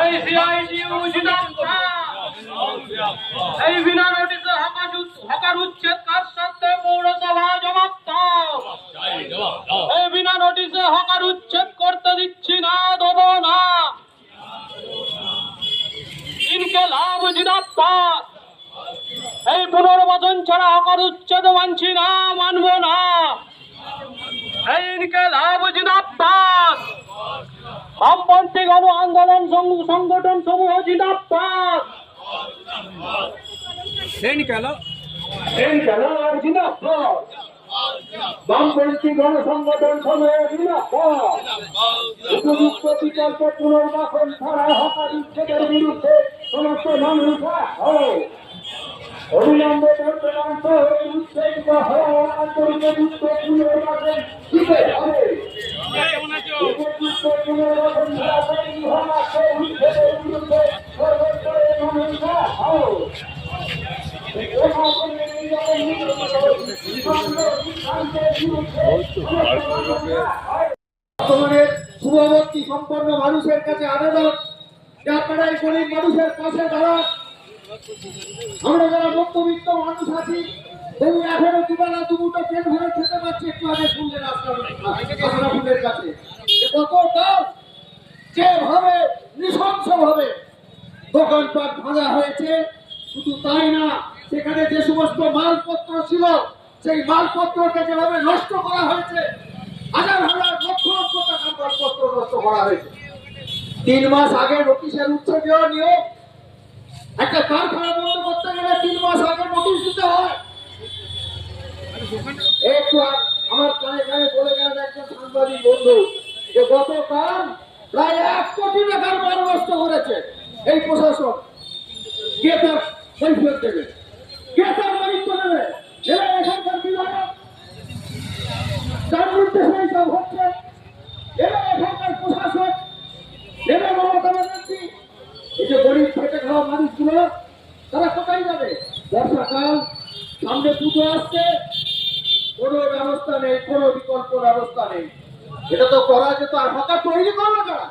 এই এই বিনা নোটিশে হকার উচ্ছ- উচ্ছেদ কার সাথে পৌরসভা জবাব এই বিনা নোটিশে হকার উচ্ছেদ করতে দিচ্ছি না, দেবো না। ইনকে লাভ জিন্দাবাদ এই ছাড়া হকার উচ্ছেদ মানছি না, মানবো না এই ইনকে লাভ জিন্দাবাদ বামপন্থী গণ আন্দোলন সংগঠন সমূহ জিন্দাবাদ বামপন্থী গণসংগঠন সমূহ জিন্দাবাদ উপযুক্ত বিকল্প পুনর্বাসন ছাড়া হকার বিরুদ্ধে সমস্ত মানুষ হও। অবিলম্বে বর্তমান শহরে উচ্ছেদ হওয়া আন্তর্জাতিক পুনর্বাসন দিতে হবে উপযুক্ত পুনর্বাসন ছাড়া তৈরি উচ্ছেদের বিরুদ্ধে সর্বস্তরের মানুষ হও। বর্তমানের শুভবর্তী সম্পন্ন মানুষের কাছে আবেদন যে আপনারা এই মানুষের পাশে দাঁড়ান আমরা যারা মধ্যবিত্ত মানুষ আছি তবু এখনও দুবেলা দুমুটো পেট ভরে খেতে পারছি, একটু আগে আশরাফুলের কাছে। গতকাল যেভাবে দোকানপাট ভাঙা হয়েছে, শুধু তাই না, সেখানে যে সমস্ত মালপত্র ছিল, সেই মালপত্রকে যেভাবে নষ্ট করা হয়েছে, হাজার হাজার লক্ষ লক্ষ টাকার মালপত্র নষ্ট করা হয়েছে। তিন মাস আগে নোটিশের উচ্চ দেওয়া নিয়োগ একটা কারখানা বন্ধ করতে গেলে তিন মাস আগে নোটিশ দিতে হয়। একটু আমার কানে কানে বলে গেলেন একজন সাংবাদিক বন্ধু, যে গতকাল প্রায় এক কোটি টাকার বন্দোবস্ত করেছে এই প্রশাসন কে তার কৈফিয়ত দেবে? কে তার দায়িত্ব নেবে? মানুষগুলো তারা কোথায় যাবে? বর্ষাকাল, সামনে পুজো আসছে, কোনো ব্যবস্থা নেই, কোনো বিকল্প ব্যবস্থা নেই। এটা তো করা যেত, আর হকার তৈরি করল তারা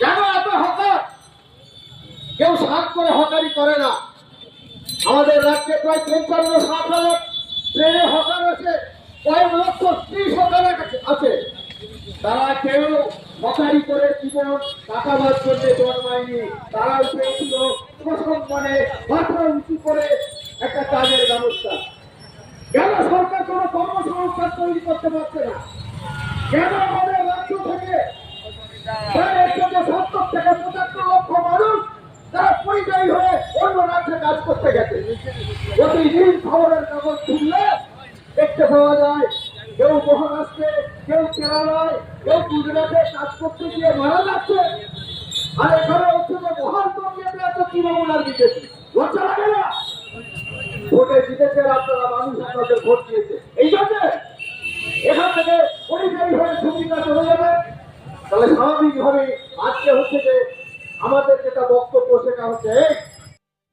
কেন এত হকার? কেউ সাত করে হকারি করে না। আমাদের রাজ্যে প্রায় পঞ্চান্ন, ষাট হাজার ট্রেনে হকার আছে, কয়েক লক্ষ ত্রিশ হকার আছে। তারা কেউ হকারি করে জীবন টাকা কাটাবার জন্য জন্মায়নি তারা উঠেছিল প্রসম্মানে মাথা উঁচু করে একটা কাজের ব্যবস্থা। কেন সরকার কোনো কর্মসংস্থান তৈরি করতে পারছে না? কেন আমাদের রাজ্য থেকে সত্তর থেকে পঁচাত্তর লক্ষ মানুষ তারা পরিযায়ী হয়ে অন্য রাজ্যে কাজ করতে গেছে? প্রতিদিন খবরের কাগজ খুললে দেখতে পাওয়া যায়, কেউ মহারাষ্ট্রে, কেউ কেরালায়, কেউ গুজরাটে কাজ করতে গিয়ে মারা যাচ্ছে। আর আর ভোটে আপনারা ভোট দিয়েছে। এই জন্য এখান থেকে হয়ে যাবে। তাহলে আজকে হচ্ছে যে আমাদের যেটা বক্তব্য, সেটা হচ্ছে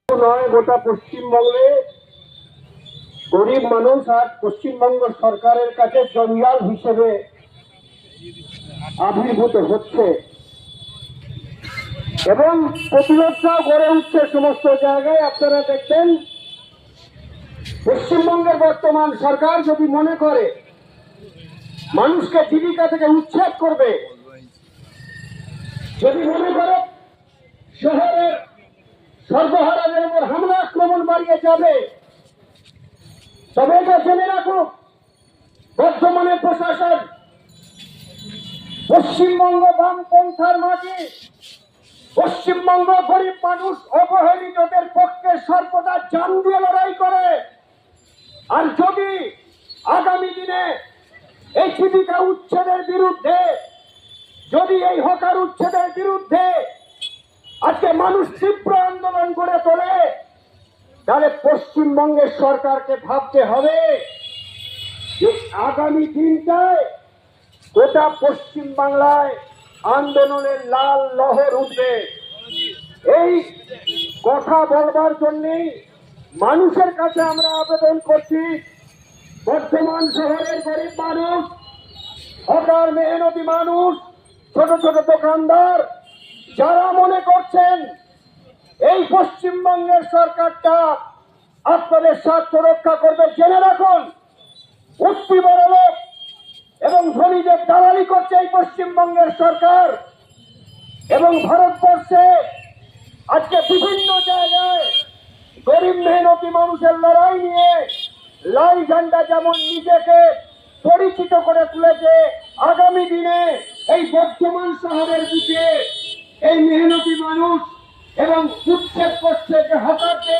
নয় গোটা পশ্চিমবঙ্গে গরিব মানুষ আজ পশ্চিমবঙ্গ সরকারের কাছে জঞ্জাল হিসেবে আবির্ভূত হচ্ছে। এবং প্রতিরোধটাও গড়ে উঠছে সমস্ত জায়গায়। আপনারা দেখবেন, পশ্চিমবঙ্গের বর্তমান সরকার যদি মনে করে, মানুষকে জীবিকা থেকে উচ্ছেদ করবে, যদি মনে করে শহরের সর্বহারাদের উপর হামলা আক্রমণ বাড়িয়ে যাবে, তবে এটা জেনে রাখুক বর্তমানে প্রশাসন পশ্চিমবঙ্গ বামপন্থার মাটি পশ্চিমবঙ্গ গরিব মানুষ অবহেলিতদের পক্ষে সর্বদা জান দিয়ে লড়াই করে। আর যদি আগামী দিনে এই জীবিকা উচ্ছেদের বিরুদ্ধে, যদি এই হকার উচ্ছেদের বিরুদ্ধে আজকে মানুষ তীব্র আন্দোলন করে তোলে, তাহলে পশ্চিমবঙ্গের সরকারকে ভাবতে হবে যে আগামী দিনটায় গোটা পশ্চিম বাংলায় আন্দোলনের লাল লহর উঠবে। এই কথা বলবার জন্যেই মানুষের কাছে আমরা আবেদন করছি, বর্তমান শহরের গরিব মানুষ, হকার মেহনতি মানুষ, ছোট ছোট দোকানদার, যারা মনে করছেন এই পশ্চিমবঙ্গের সরকারটা আপনাদের স্বার্থ রক্ষা করবে, জেনে রাখুন, উঠতি বড় লোক এবং ধনীদের দালালি করছে এই পশ্চিমবঙ্গের সরকার। এবং ভারতবর্ষে আজকে বিভিন্ন জায়গায় গরিব মেহনতি মানুষের লড়াই নিয়ে লাল ঝান্ডা যেমন নিজেকে পরিচিত করে তুলেছে, আগামী দিনে এই বর্তমান শহরের দিকে এই মেহনতি মানুষ এবং উচ্ছেদ করছে যে